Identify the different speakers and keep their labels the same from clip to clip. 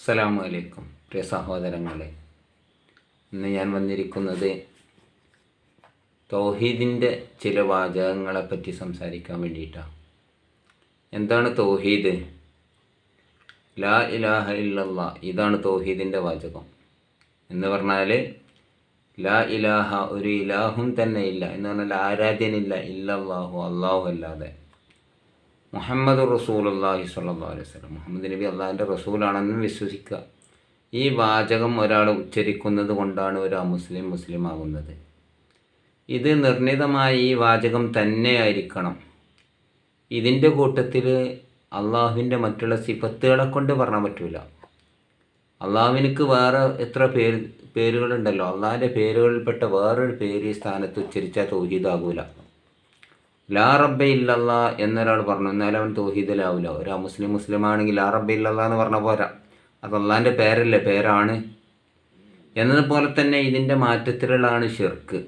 Speaker 1: അസ്സലാമു അലൈക്കും പ്രിയ സഹോദരങ്ങളെ. ഇന്ന് ഞാൻ വന്നിരിക്കുന്നത് തൗഹീദിന്റെ ചില വാചകങ്ങളെ പറ്റി സംസാരിക്കാൻ വേണ്ടിയിട്ടാണ് എന്താണ് തൗഹീദ്? ലാ ഇലാഹ ഇല്ലല്ലാ ഇതാണ് തൗഹീദിന്റെ വാചകം. എന്ന് പറഞ്ഞാൽ ലാ ഇലാഹ ഒരു ഇലാഹും തന്നെ ഇല്ല. എന്ന് പറഞ്ഞാൽ ആരാധ്യനില്ല ഇല്ലല്ലാഹു അള്ളാഹു അല്ലാതെ. മുഹമ്മദ് റസൂലുള്ളാഹി അള്ളാഹി അലൈഹി വസല്ലം. മുഹമ്മദ് നബി അള്ളാഹിന്റെ റസൂലാണെന്ന് വിശ്വസിക്കുക. ഈ വാചകം ഒരാൾ ഉച്ചരിക്കുന്നത് കൊണ്ടാണ് ഒരു മുസ്ലിം മുസ്ലിം ആകുന്നത് ഇത് നിർണിതമായ ഈ വാചകം തന്നെ ആയിരിക്കണം. ഇതിന്റെ കൂട്ടത്തിൽ അള്ളാഹുവിന്റെ മറ്റുള്ള സിഫത്തുകളെ കൊണ്ട് പറയാൻ പറ്റില്ല അള്ളാഹുവിനക്ക് വേറെ എത്ര പേര് പേരുകളുണ്ടല്ലോ. അള്ളാഹിന്റെ പേരുകളിൽപ്പെട്ട വേറൊരു പേര് ഈ സ്ഥാനത്ത് ഉച്ചരിച്ചാൽ തൗഹീദാകൂല. ലാ റബ്ബ ഇല്ലല്ല എന്നൊരാൾ പറഞ്ഞു. എന്നാലും അവൻ തോഹീദലാവില്ല ഒരു മുസ്ലിം മുസ്ലിം ആണെങ്കിൽ ലാ റബ്ബ ഇല്ലല്ല എന്ന് പറഞ്ഞ പോരാ. അത് അള്ളാന്റെ പേരല്ലേ പേരാണ്. എന്നതുപോലെ തന്നെ ഇതിന്റെ മാറ്റത്തിലുള്ളതാണ് ഷിർക്ക്.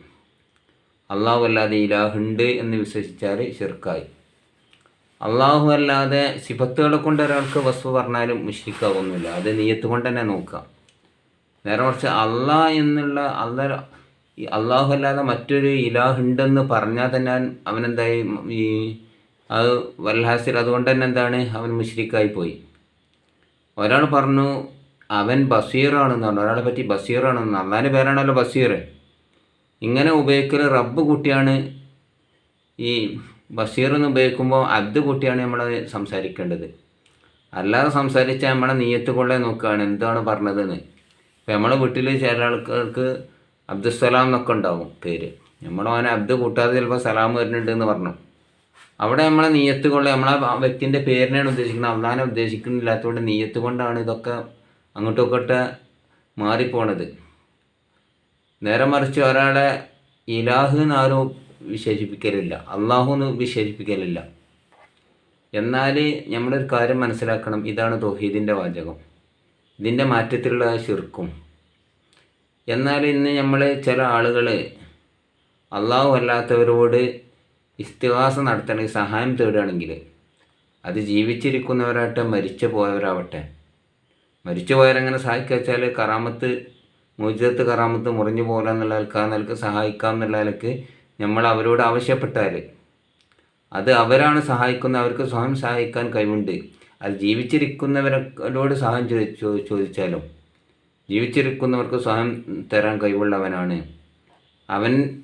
Speaker 1: അള്ളാഹു അല്ലാതെ ഇലാഹുണ്ട് എന്ന് വിശ്വസിച്ചാൽ ഷിർക്കായി. അള്ളാഹു അല്ലാതെ സിഫത്തുകളെ കൊണ്ട് ഒരാൾക്ക് വസ്തു പറഞ്ഞാലും മുഷ്രിക്കാവുന്നില്ല അത് നീയത്ത് കൊണ്ട് തന്നെ നോക്കാം. നേരെ മറിച്ച് അള്ളാഹ് എന്നുള്ള അള്ളാഹ് ഈ അള്ളാഹു അല്ലാതെ മറ്റൊരു ഇലാഹുണ്ടെന്ന് പറഞ്ഞാൽ തന്നെ അവനെന്തായി? ഈ അത് വല്ലാസിൽ അതുകൊണ്ട് തന്നെ എന്താണ്? അവൻ മുഷ്രിക്കായി പോയി. ഒരാൾ പറഞ്ഞു അവൻ ബസീറാണെന്ന് പറഞ്ഞു. ഒരാളെ പറ്റി ബസീറാണെന്ന് അള്ളാന്റെ പേരാണല്ലോ ബസീർ ഇങ്ങനെ ഉപയോഗിക്കൽ റബ്ബ് കുട്ടിയാണ് ഈ ബഷീർ എന്ന് ഉപയോഗിക്കുമ്പോൾ അബ്ദ് കുട്ടിയാണ് നമ്മൾ സംസാരിക്കേണ്ടത്. അല്ലാതെ സംസാരിച്ചാൽ നമ്മളെ നീയത്ത് കൊള്ളേ നോക്കുകയാണ് എന്താണ് പറഞ്ഞതെന്ന്. ഇപ്പം നമ്മളെ വീട്ടിൽ ചില ആൾക്കാർക്ക് അബ്ദുസലാം എന്നൊക്കെ ഉണ്ടാവും പേര്. നമ്മുടെ മോനെ അബ്ദ് കൂട്ടാതെ ചിലപ്പോൾ സലാം വരുന്നുണ്ട് എന്ന് പറഞ്ഞു. അവിടെ നമ്മളെ നീയത്ത് കൊണ്ട് നമ്മളെ ആ വ്യക്തിന്റെ പേരിനെയാണ് ഉദ്ദേശിക്കുന്നത്. അള്ളാഹാനെ ഉദ്ദേശിക്കുന്നില്ലാത്തതുകൊണ്ട് നീയത്ത് കൊണ്ടാണ് ഇതൊക്കെ അങ്ങോട്ടും ഇങ്ങോട്ട് മാറിപ്പോണത്. നേരെ മറിച്ച് ഒരാളെ ഇലാഹു എന്ന് ആരും വിശേഷിപ്പിക്കലില്ല. അള്ളാഹു എന്ന് വിശേഷിപ്പിക്കലില്ല. എന്നാൽ നമ്മളൊരു കാര്യം മനസ്സിലാക്കണം. ഇതാണ് തൊഹീദിന്റെ വാചകം. ഇതിന്റെ മാറ്റത്തിലുള്ള ശിർക്കും. എന്നാൽ ഇന്ന് നമ്മൾ ചില ആളുകൾ അള്ളാഹു അല്ലാത്തവരോട് ഇസ്തിഹാസ നടത്തണമെങ്കിൽ സഹായം തേടുകയാണെങ്കിൽ അത് ജീവിച്ചിരിക്കുന്നവരാകട്ടെ മരിച്ചു പോയവരാവട്ടെ. മരിച്ചു പോയവരെങ്ങനെ സഹായിക്കുക വെച്ചാൽ കറാമത്ത് മോചിതത്ത് കറാമത്ത് മുറിഞ്ഞു പോകാമെന്നുള്ള എന്നുള്ള നിലയ്ക്ക് സഹായിക്കാം എന്നുള്ള നിലയ്ക്ക് നമ്മൾ അവരോട് ആവശ്യപ്പെട്ടാൽ അത് അവരാണ് സഹായിക്കുന്നത് അവർക്ക് സ്വയം സഹായിക്കാൻ കഴിവുണ്ട്. അത് ജീവിച്ചിരിക്കുന്നവരോട് സഹായം ചോദിച്ചാലും ജീവിച്ചിരിക്കുന്നവർക്ക് സ്വയം തരാൻ കഴിവുള്ളവനാണ്. അവൻ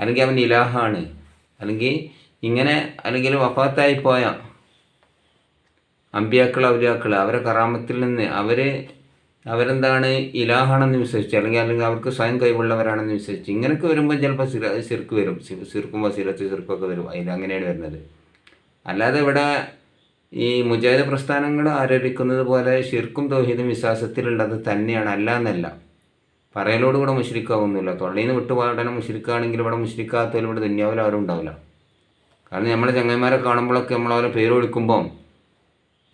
Speaker 1: അല്ലെങ്കിൽ അവൻ ഇലാഹാണ്. അല്ലെങ്കിൽ ഇങ്ങനെ അല്ലെങ്കിൽ വഫാത്തായി പോയ അമ്പിയാക്കൾ ഔലിയാക്കൾ അവരെ കറാമത്തിൽ നിന്ന് അവർ അവരെന്താണ് ഇലാഹാണെന്ന് വിശ്വസിച്ച് അല്ലെങ്കിൽ അല്ലെങ്കിൽ അവർക്ക് സ്വയം കഴിവുള്ളവരാണെന്ന് വിശ്വസിച്ച് ഇങ്ങനെയൊക്കെ വരുമ്പോൾ ചിലപ്പോൾ സിര സിർക്ക് വരും. സിർക്കും വസീലത്ത് സിർക്കൊക്കെ വരും. അതിൽ അങ്ങനെയാണ് വരുന്നത്. അല്ലാതെ ഇവിടെ ഈ മുജാഹിദ് പ്രസ്ഥാനങ്ങൾ ആരോപിക്കുന്നത് പോലെ ഷിർക്കും തൗഹീദും വിശ്വാസത്തിലുള്ളത് തന്നെയാണ് അല്ല എന്നല്ല പറയലോട് കൂടെ മുഷരിക്കാവുന്നില്ല തൊള്ളയിൽ നിന്ന് വിട്ടുപാടനെ മുഷരിക്കാണെങ്കിൽ ഇവിടെ മുഷരിക്കാത്തതിൽ ഇവിടെ ദുന്യാവിൽ ആരും ഉണ്ടാവില്ല. കാരണം നമ്മളെ ചങ്ങന്മാരെ കാണുമ്പോഴൊക്കെ നമ്മൾ അവരെ പേര് വിളിക്കുമ്പം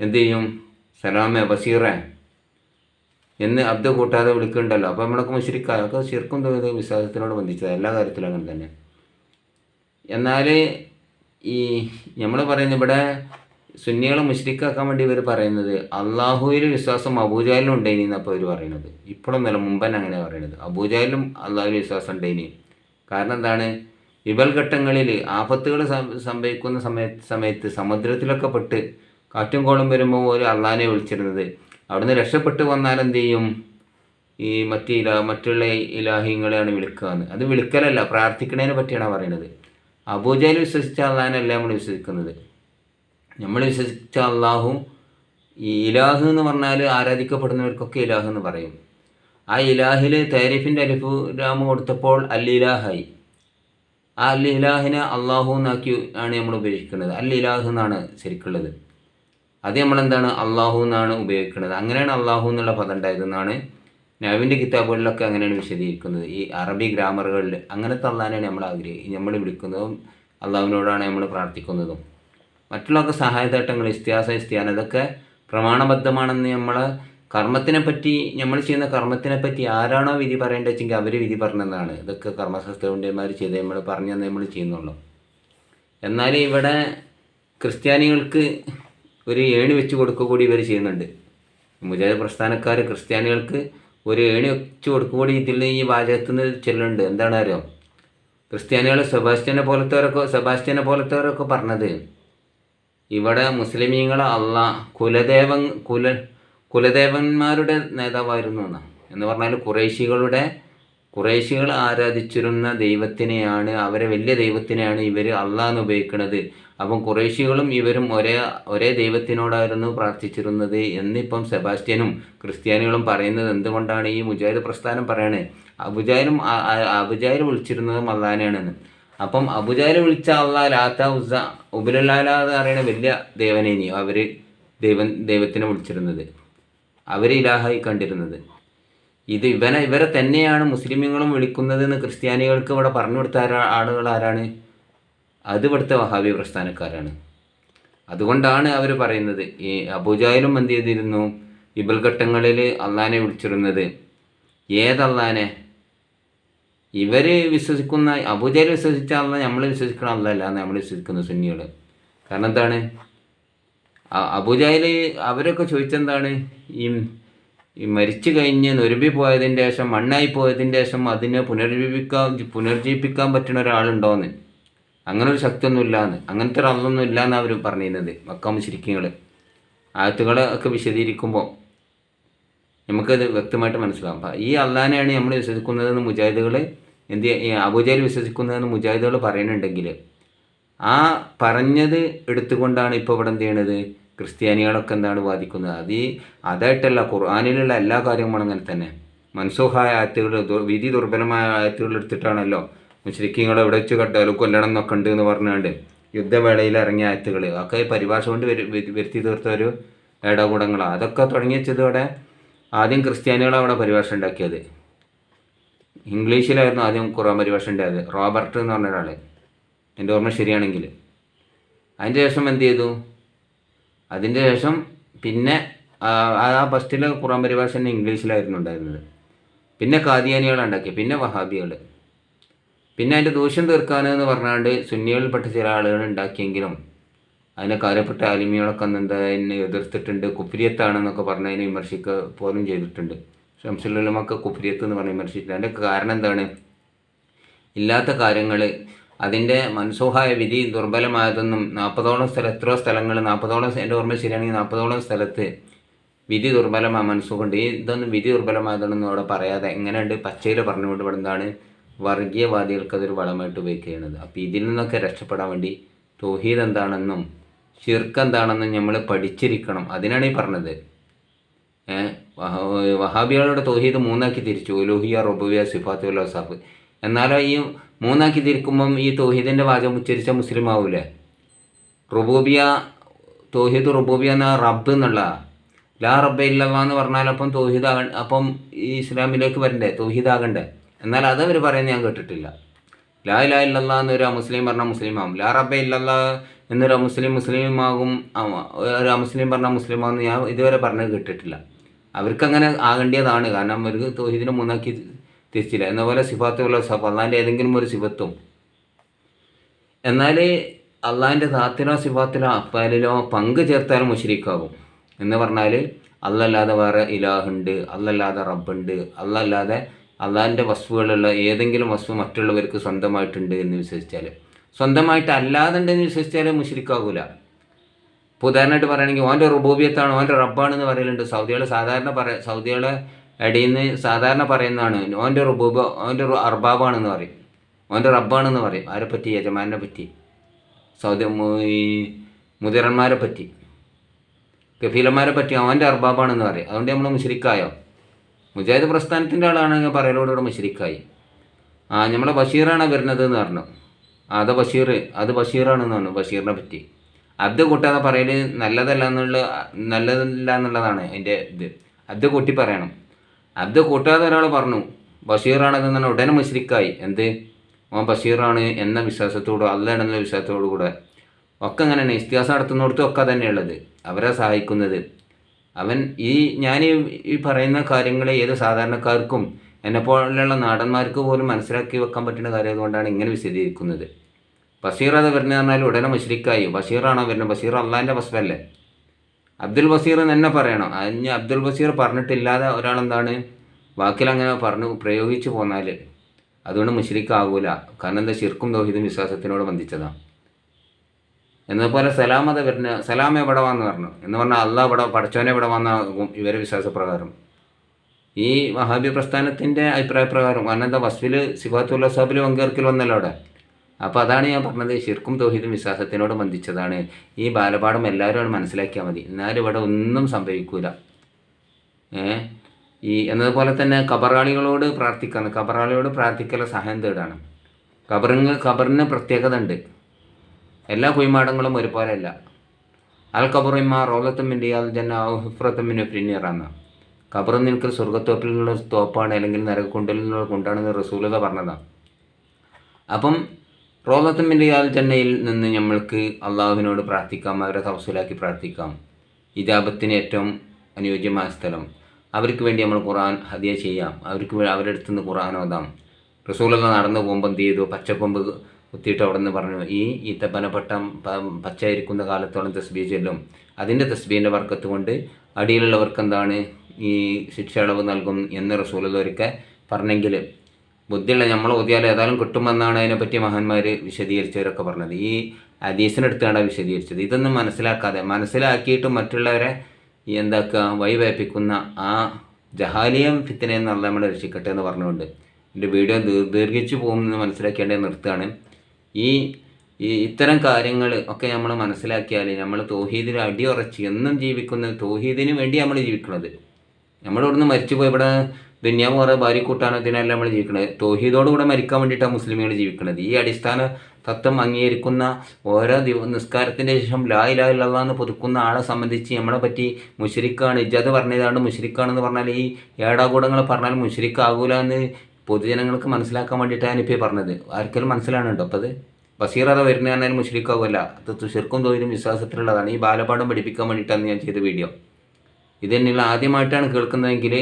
Speaker 1: എന്ത് ചെയ്യും? സലാമേ ബസീറേ എന്ന് അബ്ദ കൂട്ടാതെ വിളിക്കുന്നുണ്ടല്ലോ അപ്പോൾ നമ്മളൊക്കെ മുഷരിക്ക. അതൊക്കെ ശിർക്കും തോന്നിയത് വിശ്വാസത്തിനോട് ബന്ധിച്ചത്. എല്ലാ കാര്യത്തിലും അങ്ങനെ തന്നെ. എന്നാൽ ഈ നമ്മൾ പറയുന്ന ഇവിടെ സുന്നികളെ മുഷ്രിക്കാക്കാൻ വേണ്ടി ഇവർ പറയുന്നത് അള്ളാഹുവിൽ വിശ്വാസം അബൂജാലിലും ഉണ്ടായിനി എന്നപ്പോൾ ഇവർ പറയുന്നത്. ഇപ്പോഴൊന്നല്ല മുമ്പൻ അങ്ങനെ പറയുന്നത്. അബൂജാലിലും അള്ളാഹുവിൽ വിശ്വാസം ഉണ്ടായിനി കാരണം എന്താണ്? വിപൽ ഘട്ടങ്ങളിൽ ആപത്തുകൾ സംഭവിക്കുന്ന സമയത്ത് സമയത്ത് സമുദ്രത്തിലൊക്കെ പെട്ട് കാറ്റും കോളും വരുമ്പോൾ ഒരു അള്ളാഹിനെ വിളിച്ചിരുന്നത്. അവിടുന്ന് രക്ഷപ്പെട്ട് വന്നാൽ എന്ത് ചെയ്യും? ഈ മറ്റു ഇല മറ്റുള്ള ഇലാഹിങ്ങളെയാണ് വിളിക്കുകയെന്ന് അത് വിളിക്കലല്ല പ്രാർത്ഥിക്കണതിനെ പറ്റിയാണ് പറയുന്നത്. അബൂജയിൽ വിശ്വസിച്ച അള്ളാഹിനല്ല നമ്മൾ വിശ്വസിക്കുന്നത്? നമ്മൾ വിശ്വസിച്ച അള്ളാഹു ഈ ഇലാഹ് എന്ന് പറഞ്ഞാൽ ആരാധിക്കപ്പെടുന്നവർക്കൊക്കെ ഇലാഹ് എന്ന് പറയും. ആ ഇലാഹിൽ താരിഫിന്റെ അലിഫു രാമ കൊടുത്തപ്പോൾ അൽ ഇലാഹായി ആ അൽ ഇലാഹിനെ അള്ളാഹു എന്നാക്കി ആണ് നമ്മൾ ഉപയോഗിക്കുന്നത് അൽ ഇലാഹ് എന്നാണ് ശരിക്കുള്ളത്. അത് നമ്മളെന്താണ്? അള്ളാഹു എന്നാണ് ഉപയോഗിക്കുന്നത്. അങ്ങനെയാണ് അള്ളാഹു എന്നുള്ള പദം ഉണ്ടായതെന്നാണ് നവിന്റെ കിതാബുകളിലൊക്കെ അങ്ങനെയാണ് വിശദീകരിക്കുന്നത്. ഈ അറബി ഗ്രാമറുകളിൽ അങ്ങനെ തള്ളാനാണ് നമ്മൾ ആഗ്രഹിക്കുന്നത് നമ്മൾ വിളിക്കുന്നതും അള്ളാഹുവിനോടാണ് നമ്മൾ പ്രാർത്ഥിക്കുന്നതും. മറ്റുള്ളവർക്ക് സഹായതേട്ടങ്ങൾ ഇസ്തിയാസ ഇസ്ത്യാന ഇതൊക്കെ പ്രമാണബദ്ധമാണെന്ന് നമ്മൾ കർമ്മത്തിനെ പറ്റി നമ്മൾ ചെയ്യുന്ന കർമ്മത്തിനെ പറ്റി ആരാണോ വിധി പറയേണ്ടത് വെച്ചെങ്കിൽ അവർ വിധി പറഞ്ഞതാണ് ഇതൊക്കെ കർമ്മശാസ്ത്രപണ്ഡിതന്മാർ ചെയ്ത് നമ്മൾ പറഞ്ഞു തന്നെ നമ്മൾ ചെയ്യുന്നുള്ളൂ. എന്നാൽ ഇവിടെ ക്രിസ്ത്യാനികൾക്ക് ഒരു ഏണി വെച്ച് കൊടുക്കുക കൂടി ഇവർ ചെയ്യുന്നുണ്ട്. മുജാഹിദ് പ്രസ്ഥാനക്കാർ ക്രിസ്ത്യാനികൾക്ക് ഒരു ഏണി വെച്ച് കൊടുക്കുക കൂടി ഇതിൽ ഈ വാചകത്തിൽ നിന്ന് ചെല്ലുന്നുണ്ട്. എന്താണ് അറിയാം ക്രിസ്ത്യാനികൾ സെബാസ്റ്റ്യനെ പോലത്തവരൊക്കെ സെബാസ്റ്റ്യനെ പോലത്തവരൊക്കെ പറഞ്ഞത് ഇവിടെ മുസ്ലിമീങ്ങൾ അല്ല കുലദേവൻ കുല കുലദേവന്മാരുടെ നേതാവായിരുന്നു എന്ന്. എന്ന് പറഞ്ഞാൽ കുറേശികളുടെ കുറേശികൾ ആരാധിച്ചിരുന്ന ദൈവത്തിനെയാണ് അവരെ വലിയ ദൈവത്തിനെയാണ് ഇവർ അള്ളാന്ന് ഉപയോഗിക്കുന്നത് അപ്പം കുറേശികളും ഇവരും ഒരേ ഒരേ ദൈവത്തിനോടായിരുന്നു പ്രാർത്ഥിച്ചിരുന്നത് എന്നിപ്പം സെബാസ്റ്റ്യനും ക്രിസ്ത്യാനികളും പറയുന്നത് എന്തുകൊണ്ടാണ് ഈ മുജാഹിദ് പ്രസ്ഥാനം പറയണേ? അബുജാലും അബുജാഹിൽ വിളിച്ചിരുന്നതും അള്ളാനെയാണെന്ന്. അപ്പം അബുജാൽ വിളിച്ച അള്ള ലാത്ത ഉസ ഉബുലാല എന്ന് പറയുന്ന വലിയ ദേവനേനി അവർ ദൈവം ദൈവത്തിനെ വിളിച്ചിരുന്നത്. അവർ ഇലാഹായി കണ്ടിരുന്നത്. ഇത് ഇവനെ ഇവരെ തന്നെയാണ് മുസ്ലിമുകളും വിളിക്കുന്നതെന്ന് ക്രിസ്ത്യാനികൾക്ക് ഇവിടെ പറഞ്ഞു കൊടുത്ത ആളുകൾ ആരാണ്? അത് ഇവിടുത്തെ വഹാബി പ്രസ്ഥാനക്കാരാണ്. അതുകൊണ്ടാണ് അവർ പറയുന്നത് ഈ അബുജായിലും എന്ത് ചെയ്തിരുന്നു? ഇബൽ ഘട്ടങ്ങളിൽ അള്ളാനെ വിളിച്ചിരുന്നത്. ഏതല്ലാനെ ഇവർ വിശ്വസിക്കുന്ന അബൂജയിൽ വിശ്വസിച്ച നമ്മൾ വിശ്വസിക്കണ അല്ലല്ല നമ്മൾ വിശ്വസിക്കുന്ന സുന്നികൾ കാരണം എന്താണ്? അബുജയിൽ അവരൊക്കെ ചോദിച്ചെന്താണ്? ഈ ഈ മരിച്ചു കഴിഞ്ഞ് നൊരുമ്പി പോയതിന്റെ ശേഷം മണ്ണായി പോയതിന്റെ ശേഷം അതിനെ പുനർജീവിക്കാൻ പുനർജീവിപ്പിക്കാൻ പറ്റുന്ന ഒരാളുണ്ടോയെന്ന് അങ്ങനെ ഒരു ശക്തിയൊന്നും ഇല്ലാന്ന് അങ്ങനത്തെ ഒരാളൊന്നും ഇല്ലാന്ന് അവർ പറഞ്ഞിരുന്നത് മക്കാമ്പ് ശരിക്കുകൾ ആയത്തുകളെ ഒക്കെ വിശദീകരിക്കുമ്പോൾ നമുക്കത് വ്യക്തമായിട്ട് മനസ്സിലാവും. അപ്പം ഈ അള്ളാനെയാണ് നമ്മൾ വിശ്വസിക്കുന്നതെന്ന് മുജാഹിദുകൾ എന്ത് ഈ വിശ്വസിക്കുന്നതെന്ന് മുജാഹിദുകൾ പറയുന്നുണ്ടെങ്കിൽ ആ പറഞ്ഞത് എടുത്തുകൊണ്ടാണ് ഇപ്പോൾ ഇവിടെ എന്ത് ചെയ്യണത്? ക്രിസ്ത്യാനികളൊക്കെ എന്താണ് വാദിക്കുന്നത്? അത് ഈ അതായിട്ടല്ല ഖുർആാനിലുള്ള എല്ലാ കാര്യങ്ങളും അങ്ങനെ തന്നെ. മൻസൂഹായ ആയത്തുകൾ വിധി ദുർബലമായ ആയത്തുകൾ എടുത്തിട്ടാണല്ലോ മുസ്ലിക്കീങ്ങളെ എവിടെ വെച്ച് കട്ടാലും കൊല്ലണം എന്നൊക്കെ ഉണ്ട് എന്ന് പറഞ്ഞുകൊണ്ട് യുദ്ധവേളയിൽ ഇറങ്ങിയ ആയത്തുകൾ. ഒക്കെ പരിഭാഷ കൊണ്ട് വരു- വരു- വരുത്തി തീർത്ത ഒരു ഇടകൂടങ്ങളാണ് അതൊക്കെ തുടങ്ങി വെച്ചതോടെ ആദ്യം ക്രിസ്ത്യാനികൾ അവിടെ പരിഭാഷ ഉണ്ടാക്കിയത്. ഇംഗ്ലീഷിലായിരുന്നു ആദ്യം ഖുറാൻ പരിഭാഷ ഉണ്ടായത്. റോബർട്ട് എന്ന് പറഞ്ഞ ഒരാൾ എന്റെ ഓർമ്മ ശരിയാണെങ്കിൽ. അതിന്റെ ശേഷം എന്ത് ചെയ്തു? അതിന്റെ ശേഷം പിന്നെ ആ ഫസ്റ്റിൽ ഖുറാൻ പരിഭാഷ തന്നെ ഇംഗ്ലീഷിലായിരുന്നു ഉണ്ടായിരുന്നത്. പിന്നെ കാദിയാനികൾ ഉണ്ടാക്കി പിന്നെ വഹാബികൾ പിന്നെ അതിന്റെ ദൂഷ്യം തീർക്കാനെന്ന് പറഞ്ഞാണ്ട് സുന്നികളിൽപ്പെട്ട ചില ആളുകൾ ഉണ്ടാക്കിയെങ്കിലും അതിനെ കാര്യപ്പെട്ട ആലിമികളൊക്കെ അന്ന് എന്താ എന്നെ എതിർത്തിട്ടുണ്ട്. കുപ്രിയത്താണെന്നൊക്കെ പറഞ്ഞ് അതിനെ വിമർശിക്കുക പോലും ചെയ്തിട്ടുണ്ട്. ഷംസുലുലമൊക്കെ കുപ്രിയത്ത് എന്ന് പറഞ്ഞ് വിമർശിച്ചിട്ടുണ്ട്. അതിന്റെ കാരണം എന്താണ്? ഇല്ലാത്ത കാര്യങ്ങൾ അതിന്റെ മൻസൂഹായ വിധി ദുർബലമായതൊന്നും നാൽപ്പതോളം സ്ഥലം എത്രയോ സ്ഥലങ്ങൾ നാൽപ്പതോളം എന്റെ ഓർമ്മ ശരിയാണെങ്കിൽ നാൽപ്പതോളം സ്ഥലത്ത് വിധി ദുർബലമായ മനസ്സുകൊണ്ട്. ഈ ഇതൊന്നും വിധി ദുർബലമായതൊന്നും അവിടെ പറയാതെ എങ്ങനെയുണ്ട്? പച്ചയിൽ പറഞ്ഞുകൊണ്ട് ഇവിടെ എന്താണ്? വർഗീയവാദികൾക്ക് അതൊരു വളമായിട്ട് ഉപയോഗിക്കുന്നത് അപ്പോൾ ഇതിൽ നിന്നൊക്കെ രക്ഷപ്പെടാൻ വേണ്ടി തോഹീദ് എന്താണെന്നും ഷിർക്ക് എന്താണെന്ന് നമ്മൾ പഠിച്ചിരിക്കണം. അതിനാണ് ഈ പറഞ്ഞത്. വഹാബികളുടെ തോഹീദ് മൂന്നാക്കി തിരിച്ചു. ഉലൂഹിയ റൊബുവിയ സിഫാത്തു വസാഫ് എന്നാലോ ഈ മൂന്നാക്കി തിരിക്കുമ്പം ഈ തോഹീദിന്റെ വാചകം ഉച്ചരിച്ച മുസ്ലിം ആവൂലേ? റുബൂബിയ തോഹീദ് റുബൂബിയ എന്ന റബ്ബ് എന്നുള്ള. ലാ റബ്ബ ഇല്ലവ എന്ന് പറഞ്ഞാൽ തൗഹീദ് ആക അപ്പം ഈ ഇസ്ലാമിലേക്ക് വരണ്ടേ? തോഹീദ് ആകണ്ടേ? എന്നാൽ അതവർ പറയുന്നത് ഞാൻ കേട്ടിട്ടില്ല. ലാ ഇലാ ഇല്ലല്ലാ എന്നൊരു മുസ്ലിം പറഞ്ഞാൽ മുസ്ലിം ആകും ലാ റബ്ബ ഇല്ലല്ലാ എന്നൊരു മുസ്ലിം മുസ്ലിമാകും ഒരു മുസ്ലിം പറഞ്ഞാൽ മുസ്ലിം ആകും ഞാൻ ഇതുവരെ പറഞ്ഞത് കേട്ടിട്ടില്ല. അവർക്കങ്ങനെ ആകേണ്ടതാണ് കാരണം അവർക്ക് തോഹീദിനെ മൂന്നാക്കി തിരിച്ചില്ല. എന്ന പോലെ സിഫാത്തുള്ള സഫ് അള്ളാന്റെ ഏതെങ്കിലും ഒരു സിഫത്തും. എന്നാൽ അള്ളാഹിന്റെ താത്തിലോ സിഫാത്തിലോ അപ്പാലിലോ പങ്ക് ചേർത്താലും മുഷരിക്കാകും എന്ന് പറഞ്ഞാൽ അല്ലല്ലാതെ വേറെ ഇലാഹുണ്ട് അല്ലല്ലാതെ റബ്ബുണ്ട് അല്ലല്ലാതെ അള്ളാഹിന്റെ വസ്തുക്കളുള്ള ഏതെങ്കിലും വസ്തു മറ്റുള്ളവർക്ക് സ്വന്തമായിട്ടുണ്ട് എന്ന് വിശ്വസിച്ചാൽ സ്വന്തമായിട്ട് അല്ലാതുണ്ടെന്ന് വിശ്വസിച്ചാൽ മുഷിരിക്കാവൂല. ഇപ്പോൾ ഉദാഹരണമായിട്ട് പറയുകയാണെങ്കിൽ ഓന്റെ റുബോബിയത്താണ് ഓന്റെ റബ്ബാണെന്ന് പറയലുണ്ട്. സൗദികളെ സാധാരണ പറ സൗദികളെ ഇടയിൽ നിന്ന് സാധാരണ പറയുന്നതാണ് ഓന്റെ റുബൂബ ഓന്റെ അർബാബാണെന്ന് പറയും. ഓന്റെ റബ്ബാണെന്ന് പറയും. ആരെ പറ്റി യജമാനെ പറ്റി. സൗദി ഈ മുതിരന്മാരെ പറ്റി. കഫീലന്മാരെ പറ്റി. അവന്റെ അർബാബാണെന്ന് പറയും. അതുകൊണ്ട് നമ്മൾ മുഷരിക്കായോ? മുജാഹിദ് പ്രസ്ഥാനത്തിന്റെ ആളാണെങ്കിൽ പറയലോട് ഇവിടെ മുഷരിക്കായി. ആ നമ്മളെ ബഷീറാണ് വരുന്നത് എന്ന് പറഞ്ഞു. അത് ബഷീർ അത് ബഷീറാണെന്ന് പറഞ്ഞു ബഷീറിനെ പറ്റി. അത് കൂട്ടാതെ പറയൽ നല്ലതല്ല എന്നുള്ള നല്ലതല്ല എന്നുള്ളതാണ് അതിന്റെ ഇത്. അത് കൂട്ടി പറയണം. അത് കൂട്ടാതെ ഒരാൾ പറഞ്ഞു ബഷീറാണെന്ന് പറഞ്ഞാൽ ഉടനെ മുശ്രിക്കായി എന്ത്? ഓൻ ബഷീറാണ് എന്ന വിശ്വാസത്തോട് അല്ലാണ് എന്ന വിശ്വാസത്തോടു കൂടെ. ഒക്കെ അങ്ങനെയാണ്. ഇസ്തിഹാസം നടത്തുന്നിടത്തും ഒക്കെ തന്നെയുള്ളത് അവരെ സഹായിക്കുന്നത്. അവൻ ഈ ഞാൻ ഈ പറയുന്ന കാര്യങ്ങൾ ഏത് സാധാരണക്കാർക്കും എന്നെപ്പോലുള്ള നാടന്മാർക്ക് പോലും മനസ്സിലാക്കി വെക്കാൻ പറ്റുന്ന കാര്യം അതുകൊണ്ടാണ് ഇങ്ങനെ വിശദീകരിക്കുന്നത്. ബഷീർ അത് വരുന്നത് പറഞ്ഞാൽ ഉടനെ മുഷ്രിക്കായി. ബഷീറാണോ വരുന്നത്? ബഷീർ അള്ളാഹിന്റെ വസ്ഫല്ലേ അബ്ദുൽ ബസീർ തന്നെ പറയണം. അതിന് അബ്ദുൽ ബസീർ പറഞ്ഞിട്ടില്ലാതെ ഒരാളെന്താണ് വാക്കിലങ്ങനെ പറഞ്ഞു പ്രയോഗിച്ചു പോന്നാൽ അതുകൊണ്ട് മുഷ്രിക്കാവൂല. കാരണം എന്താ? ശിർക്കും ദോഹിതും വിശ്വാസത്തിനോട് ബന്ധിച്ചതാണ് എന്നതുപോലെ സലാമത വരുന്ന സലാമ എവിടെ വന്ന് പറഞ്ഞു. എന്ന് പറഞ്ഞാൽ അള്ളാഹ് ഇവിടെ പഠിച്ചവനെ ഇവിടെ വന്ന ഇവരെ വിശ്വാസപ്രകാരം. ഈ വഹാബി പ്രസ്ഥാനത്തിന്റെ അഭിപ്രായപ്രകാരം എന്താ വസ്ഫിൽ സിഫാത്തുള്ള സാബിൽ പങ്കേർക്കൽ വന്നല്ലോ അവിടെ. അപ്പോൾ അതാണ് ഞാൻ പറഞ്ഞത് ശിർക്കും തോഹിദും വിശ്വാസത്തിനോട് ബന്ധിച്ചതാണ്. ഈ ബാലപാഠം എല്ലാവരും മനസ്സിലാക്കിയാൽ മതി. എന്നാലും ഇവിടെ ഒന്നും സംഭവിക്കൂല. ഏ? ഈ എന്നതുപോലെ തന്നെ കബറാളികളോട് പ്രാർത്ഥിക്കാൻ കബറാളിയോട് പ്രാർത്ഥിക്കാനുള്ള സഹായം തേടാണ്. കബറിന് കബറിന് പ്രത്യേകത ഉണ്ട്. എല്ലാ കുയ്മാടങ്ങളും ഒരുപോലെയല്ല അൽ കബറിമ്മ റോലത്തുമിന്റെ അൽ ജന്ന ഹിഫ്രത്തുമിന് പ്രിന്യറാന്ന കബർ നിനക്ക് സ്വർഗത്തോപ്പിലുള്ള തോപ്പാണ് അല്ലെങ്കിൽ നരകക്കുണ്ടിൽ നിന്നുള്ള കൊണ്ടാണെന്ന് റസൂലത പറഞ്ഞതാണ് അപ്പം റോലത്തുമിന്റെ അൽ ജന്നയിൽ നിന്ന് നമ്മൾക്ക് അള്ളാഹുവിനോട് പ്രാർത്ഥിക്കാം അവരെ തവസലാക്കി പ്രാർത്ഥിക്കാം. ഇജാബത്തിന് ഏറ്റവും അനുയോജ്യമായ സ്ഥലം. അവർക്ക് വേണ്ടി നമ്മൾ ഖുറാൻ ഹദിയ ചെയ്യാം. അവർക്ക് അവരുടെ അടുത്ത് നിന്ന് ഖുറാൻ ഓതാം. റസൂലത നടന്നു പോകുമ്പോൾ എന്ത് ചെയ്തു? പച്ചക്കൊമ്പ് കുത്തിയിട്ട് അവിടെ നിന്ന് പറഞ്ഞു ഈ ഈത്തപ്പനപ്പട്ടം പച്ചയിരിക്കുന്ന കാലത്തോളം തസ്ബീ ചൊല്ലും. അതിന്റെ തസ്ബീന്റെ വർക്കത്ത് കൊണ്ട് അടിയിലുള്ളവർക്ക് എന്താണ് ഈ ശിക്ഷ നൽകും എന്ന് റസൂലത ഒരിക്കൽ പറഞ്ഞെങ്കിൽ ബുദ്ധിയുള്ള നമ്മൾ ഓതിയാൽ ഏതായാലും കിട്ടുമെന്നാണ് അതിനെപ്പറ്റി മഹാന്മാർ വിശദീകരിച്ചവരൊക്കെ പറഞ്ഞത്. ഈ അദീസിനെടുത്താണ് വിശദീകരിച്ചത്. ഇതൊന്നും മനസ്സിലാക്കാതെ മനസ്സിലാക്കിയിട്ട് മറ്റുള്ളവരെ എന്താക്കുക വഴിവേപ്പിക്കുന്ന ആ ജഹാലിയം ഫിത്തിനെ എന്നുള്ള നമ്മൾ രക്ഷിക്കട്ടെ എന്ന് പറഞ്ഞുകൊണ്ട്. എന്റെ വീഡിയോ ദീർ- ദീർഘിച്ചു പോകുമെന്ന് മനസ്സിലാക്കേണ്ടത് നിർത്തുകയാണ്. ഈ ഇത്തരം കാര്യങ്ങൾ ഒക്കെ നമ്മൾ മനസ്സിലാക്കിയാൽ നമ്മൾ തോഹീദിൽ അടിയുറച്ച് എന്നും ജീവിക്കുന്ന തോഹീദിന് വേണ്ടി നമ്മൾ ജീവിക്കുന്നത് നമ്മൾ ഇവിടുന്ന് മരിച്ചു പോയി ഇവിടെ ദുന്യാവ് കുറേ ഭാര്യ കൂട്ടാനോ ഇതിനല്ല നമ്മൾ ജീവിക്കുന്നത് തോഹീദോടുകൂടെ മരിക്കാൻ വേണ്ടിയിട്ടാണ് മുസ്ലിമുകൾ ജീവിക്കുന്നത് ഈ അടിസ്ഥാന തത്വം അംഗീകരിക്കുന്ന ഓരോ ദിവ നിസ്കാരത്തിന്റെ ശേഷം ലാ ഇലാ ഇല്ലല്ലാ എന്ന് പുതുക്കുന്ന ആളെ സംബന്ധിച്ച് നമ്മളെ പറ്റി മുഷരിക്കാണ്. ഇജാദ് പറഞ്ഞതാണ് മുഷരിക്കാണെന്ന് പറഞ്ഞാൽ ഈ ഏടാകൂടങ്ങൾ പറഞ്ഞാൽ മുഷരിക്കാകൂല എന്ന് പൊതുജനങ്ങൾക്ക് മനസ്സിലാക്കാൻ വേണ്ടിയിട്ടാണ് ഞാനിപ്പോൾ പറഞ്ഞത്. ആർക്കെങ്കിലും മനസ്സിലാണുണ്ടോ അപ്പോൾ അത് ബസീർ അത വരുന്ന പറഞ്ഞാൽ മുഷരിക്കാവുമല്ല അത് തുഷിർക്കും തോതിലും വിശ്വാസത്തിലുള്ളതാണ്. ഈ ബാലപാഠം പഠിപ്പിക്കാൻ വേണ്ടിയിട്ടാണ് ഞാൻ ചെയ്ത വീഡിയോ. ഇത് നിങ്ങൾ ആദ്യമായിട്ടാണ് കേൾക്കുന്നതെങ്കിൽ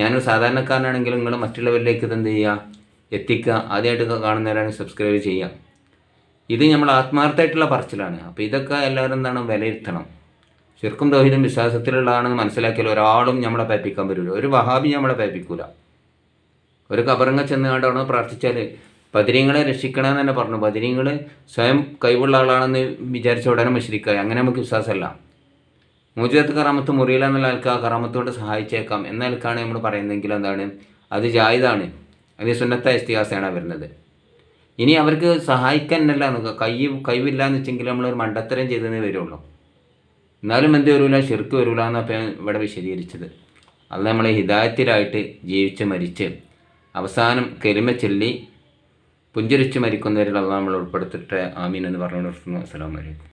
Speaker 1: ഞാനൊരു സാധാരണക്കാരനാണെങ്കിലും നിങ്ങൾ മറ്റുള്ളവരിലേക്ക് ഇത് ചെയ്യുക? എത്തിക്കുക. ആദ്യമായിട്ട് കാണുന്നവരാണ് സബ്സ്ക്രൈബ് ചെയ്യുക. ഇത് നമ്മൾ ആത്മാർത്ഥമായിട്ടുള്ള പറച്ചിലാണ്. അപ്പോൾ ഇതൊക്കെ എല്ലാവരും എന്താണ്? വിലയിരുത്തണം. ശരിക്കും ദോഹിതം വിശ്വാസത്തിലുള്ളതാണെന്ന് മനസ്സിലാക്കിയാൽ ഒരാളും നമ്മളെ പേപ്പിക്കാൻ പറ്റില്ല ഒരു വഹാബി നമ്മളെ പേപ്പിക്കൂല. ഒരു കബറങ്ങ ചെന്ന് കണ്ട് അവിടെ പ്രാർത്ഥിച്ചാൽ ബദരീങ്ങളെ രക്ഷിക്കണമെന്ന് തന്നെ പറഞ്ഞു. ബദരീങ്ങൾ സ്വയം കഴിവുള്ള ആളാണെന്ന് വിചാരിച്ച ഉടനെ മുഷരിക്കായി. അങ്ങനെ നമുക്ക് വിശ്വാസമല്ല. മൂജിയത്ത് കറാമത്ത് മുറിയില്ല എന്നുള്ള ആൾക്ക് ആ കൊണ്ട് സഹായിച്ചേക്കാം എന്ന ആൾക്കാണ് നമ്മൾ പറയുന്നതെങ്കിൽ എന്താണ്? അത് ജായിദാണ്. അതിന് സുന്നത്ത ഇസ്തിഹാസയാണ് വരുന്നത്. ഇനി അവർക്ക് നമുക്ക് കൈ കഴിവില്ല എന്ന് വെച്ചെങ്കിൽ നമ്മളൊരു മണ്ടത്തരം ചെയ്തതേ വരുള്ളൂ. എന്നാലും എന്ത് വരില്ല ശിർക്ക് വരില്ല എന്നപ്പോൾ ഇവിടെ വിശദീകരിച്ചത്. അത് നമ്മളെ ഹിദായത്തിലായിട്ട് ജീവിച്ച് മരിച്ച് അവസാനം കെലിമ ചൊല്ലി പുഞ്ചിരിച്ച് മരിക്കുന്നവരിൽ അള്ളാഹ് നമ്മൾ ഉൾപ്പെടുത്തിട്ട് ആമീൻ എന്ന് പറഞ്ഞുകൊണ്ട് നിർത്തുന്നു അസ്സാം അലൈക്കും.